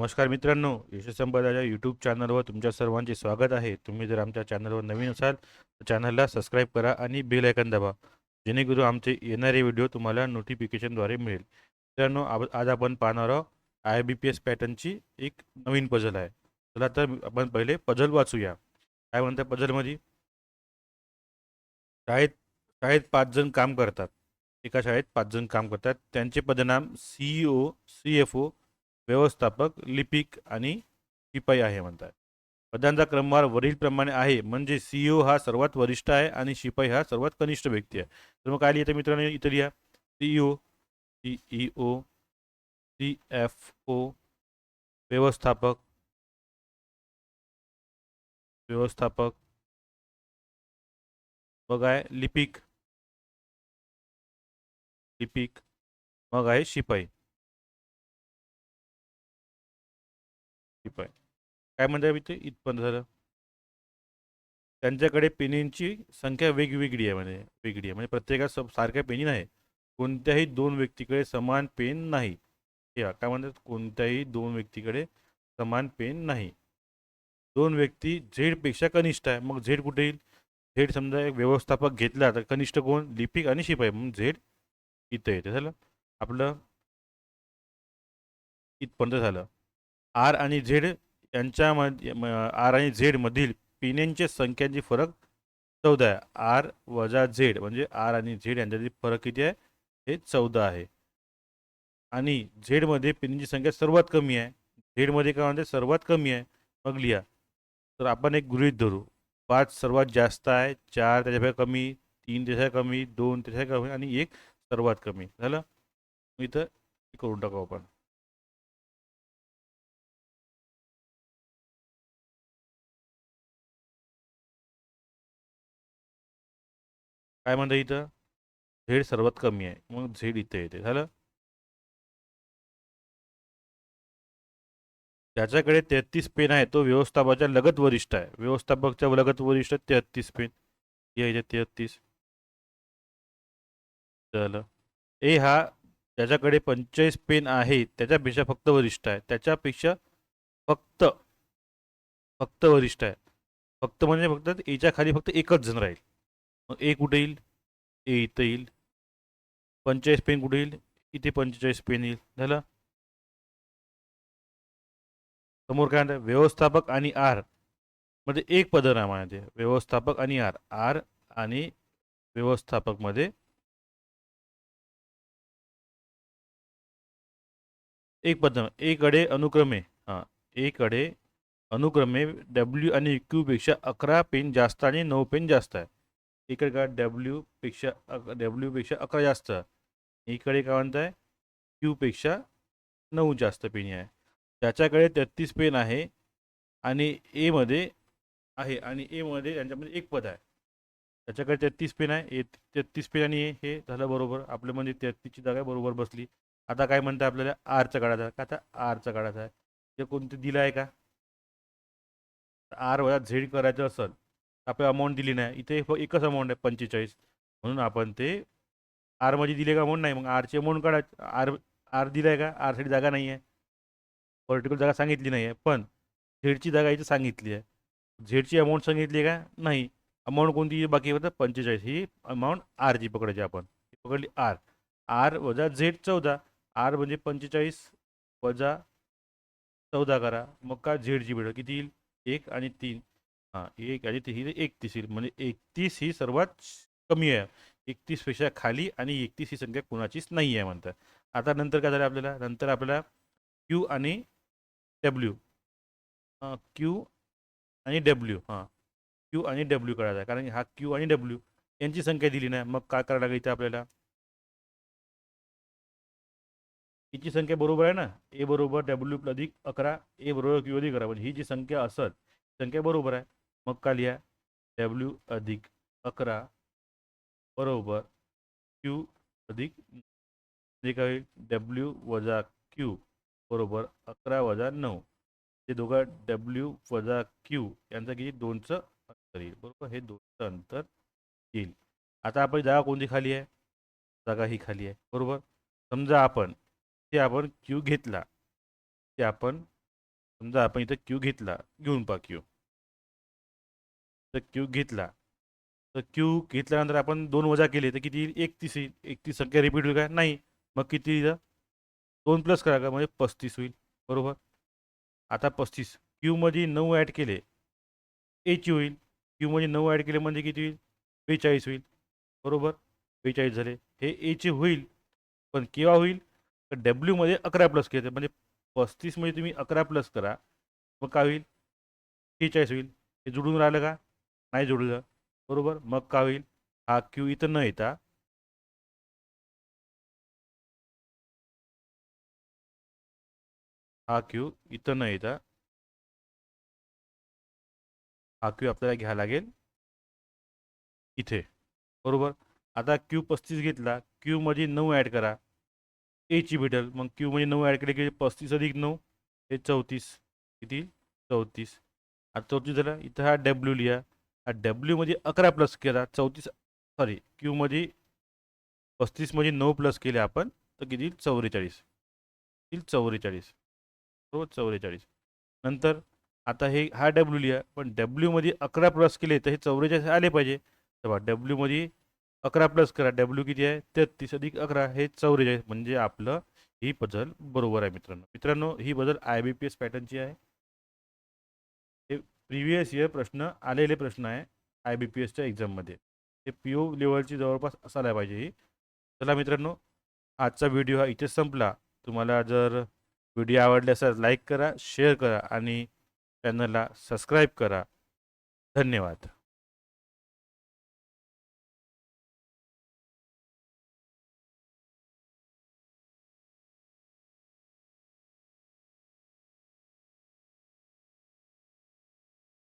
नमस्कार मित्रांनो यशसंपदाच्या यूट्यूब चॅनलवर तुमच्या सर्वांचे स्वागत आहे. तुम्ही जर आमच्या चॅनलवर नवीन असाल तर चॅनलला सबस्क्राईब करा आणि बेल आयकन दाबा. जेणेकरून आमचे येणारे व्हिडिओ तुम्हाला नोटिफिकेशनद्वारे मिळेल. मित्रांनो आब- आज आपण पाहणार आहोत आय बी पी एस पॅटर्नची एक नवीन पझल आहे. चला तर आपण पहिले पझल वाचूया. काय म्हणतात पझलमध्ये शाळेत शाळेत पाच जण काम करतात. एका शाळेत पाच जण काम करतात. त्यांचे पदनाम सीईओ सी एफ ओ व्यवस्थापक लिपिक आणि शिपाई आहे म्हणतात. पदांचा क्रमवार वरीलप्रमाणे आहे. म्हणजे सीईओ हा सर्वात वरिष्ठ आहे आणि शिपाई हा सर्वात कनिष्ठ व्यक्ती आहे. तर मग काय लिहितं मित्रांनो इथं लिहा CEO CEO C F O व्यवस्थापक व्यवस्थापक मग आहे लिपिक लिपिक मग आहे शिपाई शिपाई काय म्हणतात इथे इथपर्यंत झालं. त्यांच्याकडे पेनींची संख्या वेगवेगळी आहे म्हणजे वेगळी आहे. म्हणजे प्रत्येकात सब सारख्या पेनी नाही. कोणत्याही दोन व्यक्तीकडे समान पेन नाही. हे काय म्हणतात कोणत्याही दोन व्यक्तीकडे समान पेन नाही. दोन व्यक्ती झेडपेक्षा कनिष्ठ आहे. मग झेड कुठे येईल? झेड समजा एक व्यवस्थापक घेतला तर कनिष्ठ कोण? लिपिक आणि शिपाई. मग झेड इथं येते. झालं. आपलं इथपर्यंत झालं. आर आणि झेड यांच्यामध्ये आर आणि झेड मधील पिण्यांच्या संख्यांची फरक चौदा आहे. आर वजा झेड म्हणजे आर आणि झेड यांच्यातील फरक किती आहे? हे चौदा आहे. आणि झेडमध्ये पिनींची संख्या सर्वात कमी आहे. झेडमध्ये काय म्हणते? सर्वात कमी आहे. मग लिहा. तर आपण एक गृहीत धरू. पाच सर्वात जास्त आहे. चार त्याच्यापेक्षा कमी. तीन त्याच्या कमी. दोन त्याच्या कमी. आणि एक सर्वात कमी. झालं? इथं करून टाकू आपण. काय म्हणतं इथं? झेड सर्वात कमी आहे. मग झेड इथं येते. झालं? ज्याच्याकडे तेहतीस पेन आहे. तो व्यवस्थापकाच्या लगत वरिष्ठ आहे. व्यवस्थापकच्या लगत वरिष्ठ तेहतीस पेन. या तेहतीस. झालं. ए हा ज्याच्याकडे पंचेचाळीस पेन आहे. त्याच्यापेक्षा फक्त वरिष्ठ आहे. त्याच्यापेक्षा फक्त फक्त वरिष्ठ आहे. फक्त म्हणजे फक्त एच्या खाली फक्त एकच जण राहील. मग ए कुठे येईल ए इथं येईल. पंचेचाळीस पेन कुठे येईल? इथे पंचेचाळीस पेन येईल. झालं? समोर काय म्हणतात? व्यवस्थापक आणि आर. मध्ये एक पदनाम आहे ते व्यवस्थापक आणि आर. आर आणि व्यवस्थापकमध्ये एक पदनाम एकडे कडे अनुक्रमे. हां एकडे कडे अनुक्रमे. डब्ल्यू आणि क्यू पेक्षा अकरा पेन जास्त आणि नऊ पेन जास्त आहे. इकडे का डब्ल्यूपेक्षा डब्ल्यूपेक्षा अकरा जास्त. इकडे काय म्हणताय? क्यू पेक्षा नऊ जास्त पेन आहे. त्याच्याकडे तेहतीस पेन आहे आणि एमध्ये आहे आणि एमध्ये यांच्यामध्ये एक पद आहे. त्याच्याकडे तेहतीस पेन आहे. ए तेहतीस पेन आणि ए हे झालं बरोबर. आपल्यामध्ये तेहतीसची जागा बरोबर बसली. आता काय म्हणतं आपल्याला? आरचं काढायचं आहे का आता आरचं काढायचं आहे ते कोणतं दिलं आहे का? आर वजा झेड करायचं असेल. आपल्याला अमाऊंट दिली नाही. इथे एकच अमाऊंट आहे पंचेचाळीस. म्हणून आपण ते आरमध्ये दिले का अमाऊंट नाही. मग आरची अमाऊंट काढायचं आर आर दिलं आहे का? आरसाठी जागा नाही आहे पर्टिक्युलर जागा सांगितली नाही आहे पण झेडची जागा इथे सांगितली आहे. झेडची अमाऊंट सांगितली आहे का? नाही. अमाऊंट कोणती बाकी होतं पंचेचाळीस. ही अमाऊंट आरची पकडायची आपण. पकडली आर आर वजा झेड चौदा. आर म्हणजे पंचेचाळीस वजा चौदा करा. मग का झेडची भेट किती येईल? एक आणि तीन. हां एक आणि ती ही एकतीस येईल म्हणजे एकतीस ही सर्वात कमी आहे. एकतीसपेक्षा खाली आणि एकतीस ही संख्या कुणाचीच नाही आहे म्हणतात. आता नंतर काय झालं आपल्याला? नंतर आपल्याला क्यू आणि डब्ल्यू क्यू आणि डब्ल्यू हां क्यू आणि डब्ल्यू करायचा आहे कारण हा क्यू आणि डब्ल्यू यांची संख्या दिली नाही मग काय करायला लागेल इथे आपल्याला? हिची संख्या बरोबर आहे ना? ए बरोबर डब्ल्यू अधिक अकरा ए बरोबर क्यू अधिक अकरा. म्हणजे ही जी संख्या असत संख्या बरोबर आहे. मग का लिहा डब्ल्यू अधिक अकरा बरोबर क्यू अधिक जे काय होईल डब्ल्यू वजा क्यू बरोबर अकरा वजा नऊ. ते दोघं डब्ल्यू वजा क्यू यांचं किती? दोनचं अंतर येईल. बरोबर? हे दोनचं अंतर येईल. आता आपण जागा कोणती खाली आहे? जागा ही खाली आहे. बरोबर? समजा आपण ते आपण क्यू घेतला. ते आपण समजा आपण इथं क्यू घेतला घेऊन पा क्यू तर क्यू घेतला. तर क्यू घेतल्यानंतर आपण दोन वजा केले तर किती येईल? एकतीस येईल. एकतीस संख्या रिपीट होईल का? नाही. मग किती येईल? दोन प्लस करा का? म्हणजे पस्तीस होईल. बरोबर? आता पस्तीस. क्यूमध्ये नऊ ॲड केले. एची होईल. क्यूमध्ये नऊ ॲड केले म्हणजे किती होईल? बेचाळीस होईल. बरोबर? बेचाळीस झाले. हे एचे होईल. पण केव्हा होईल? तर डब्ल्यूमध्ये अकरा प्लस केले. म्हणजे पस्तीसमध्ये तुम्ही अकरा प्लस करा. मग काय होईल? शेहेचाळीस होईल. हे जुळून राहिलं का? नाही जुळलं. बरोबर? मग का होईल? हा क्यू इथं न येता हा क्यू इथं न येता हा क्यू आपल्याला घ्यावा लागेल इथे. बरोबर? आता क्यू पस्तीस घेतला. क्यूमध्ये नऊ ॲड करा. एची भेटल. मग क्यूमध्ये नऊ ॲड केले की पस्तीस अधिक नऊ हे चौतीस. किती? चौतीस. आता चौतीस झाला. इथं हा डब्ल्यू लिहा. डब्ल्यूमध्ये अकरा प्लस केला चौतीस सॉरी क्यूमध्ये पस्तीसमध्ये नऊ प्लस केले आपण तर किती येईल? चौवेचाळीस. येईल चौवेचाळीस. हो चौवेचाळीस. नंतर आता हे हा डब्ल्यू लिहा पण डब्ल्यूमध्ये अकरा प्लस केले तर हे चौवेचाळीस आले पाहिजे. तेव्हा डब्ल्यूमध्ये अकरा प्लस करा डब्ल्यू किती आहे? तेहतीस अधिक अकरा हे चौवेचाळीस म्हणजे आपलं ही पझल बरोबर आहे मित्रांनो. मित्रांनो ही बदल आय बी पी एस पॅटर्नची आहे. प्रिव्हियस इयर प्रश्न आलेले प्रश्न आहे आय बी पी एसच्या एक्झाममध्ये. ते पी ओ लेवलची जवळपास असायला पाहिजे ही. चला मित्रांनो आजचा व्हिडिओ हा इथेच संपला. तुम्हाला जर व्हिडिओ आवडले असेल लाईक करा शेअर करा आणि चॅनलला सबस्क्राईब करा. धन्यवाद.